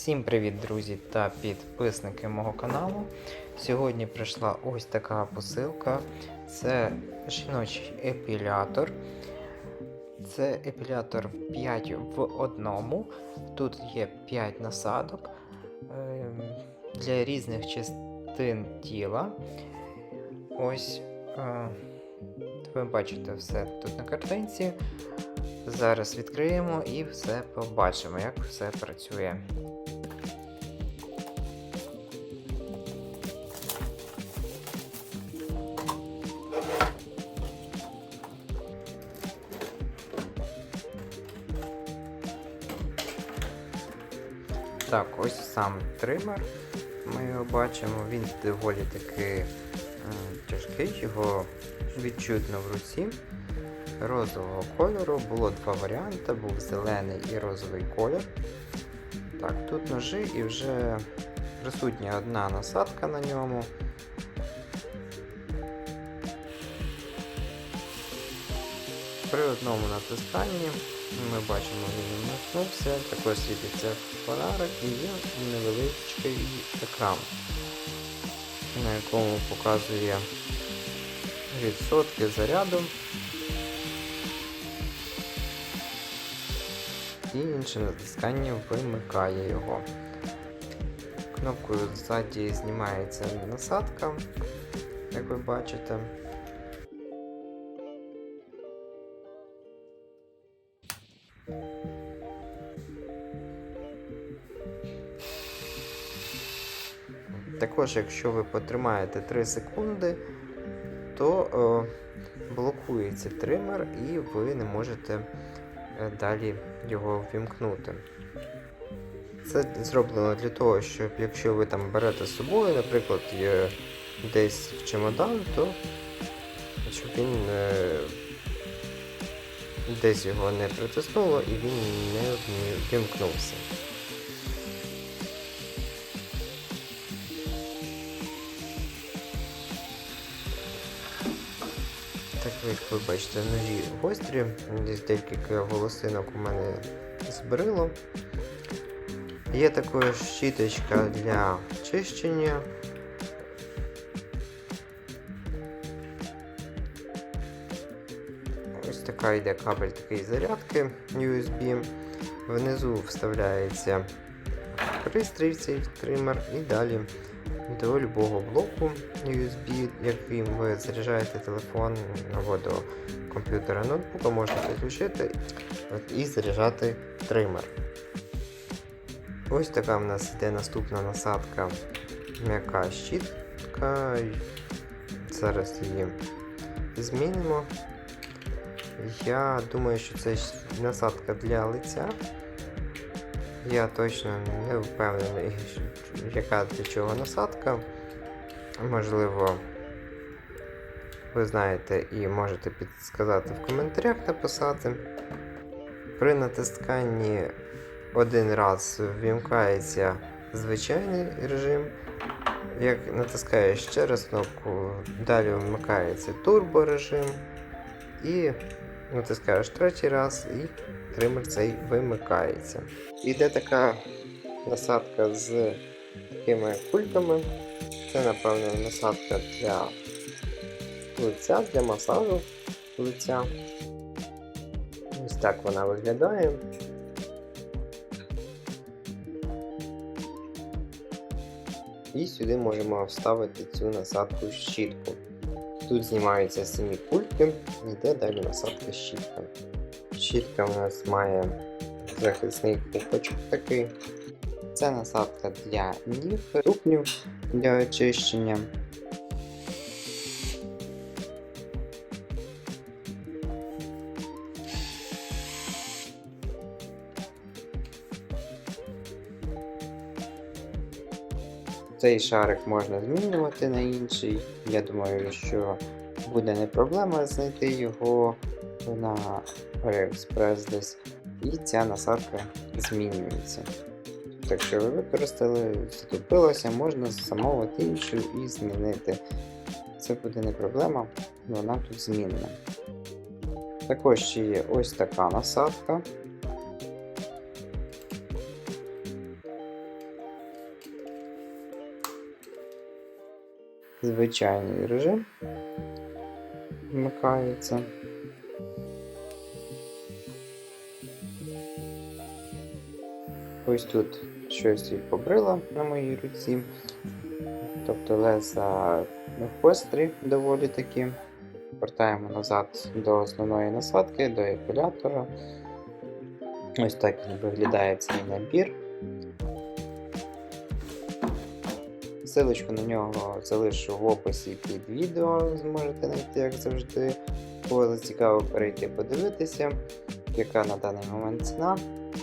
Всім привіт, друзі та підписники мого каналу. Сьогодні прийшла ось така посилка. Це жіночий епілятор. Це епілятор 5 в одному. Тут є 5 насадок ем, для різних частин тіла. Ось е, ви бачите все тут на картинці. Зараз відкриємо і все побачимо, як все працює. Так, ось сам тример. Ми його бачимо, він доволі таки тяжкий, його відчутно в руці. Розового кольору було два варіанти, був зелений і розовий колір. Так, тут ножи і вже присутня одна насадка на ньому. При одному натисканні ми бачимо, він вмикнувся, також світиться фонарик і є невеличкий екран, на якому показує відсотки заряду. І інше натискання вимикає його. Кнопкою ззаді знімається насадка, як ви бачите. Також, якщо ви потримаєте 3 секунди, то е, блокується тример і ви не можете е, далі його ввімкнути. Це зроблено для того, щоб якщо ви там берете з собою, наприклад, десь в чемодан, то щоб він е, десь його не притиснуло і він не ввімкнувся. Так, як ви бачите, ножі гострі, десь декілька волосинок у мене збрило. Є також щіточка для чищення. Така йде кабель такої зарядки USB. Внизу вставляється пристрій цей тример і далі до любого блоку USB, яким ви заряджаєте телефон або до комп'ютера ноутбука, можна підключити і заряджати тример. Ось така в нас йде наступна насадка м'яка щітка. Зараз її змінимо. Я думаю, що це насадка для лиця. Я точно не впевнений, яка для чого насадка. Можливо, ви знаєте і можете підсказати в коментарях написати. При натисканні один раз ввімкається звичайний режим. Як натискаєш ще раз кнопку, далі вмикається турборежим. І натискаєш третій раз і тример цей вимикається. Іде така насадка з такими кульками. Це, напевно, насадка для лиця, для масажу лиця. Ось так вона виглядає. І сюди можемо вставити цю насадку щітку. Тут знімаються самі кульки, йде далі насадка щітка. Щітка у нас має захисний купочок такий. Це насадка для ніг, ступнів для очищення. Цей шарик можна змінювати на інший. Я думаю, що буде не проблема знайти його на Aliexpress десь. І ця насадка змінюється. Тобто, якщо ви використали, вступилося, можна замовити іншу і змінити. Це буде не проблема, вона тут змінена. Також ще є ось така насадка. Звичайний режим. Вмикається. Ось тут щось і побрила на моїй руці. Тобто леза гострі доволі такі. Вертаємо назад до основної насадки, до епілятора. Ось так виглядає цей набір. Силочку на нього залишу в описі під відео, зможете знайти, як завжди. Було цікаво перейти подивитися, яка на даний момент ціна.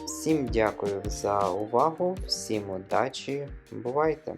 Всім дякую за увагу, всім удачі, бувайте!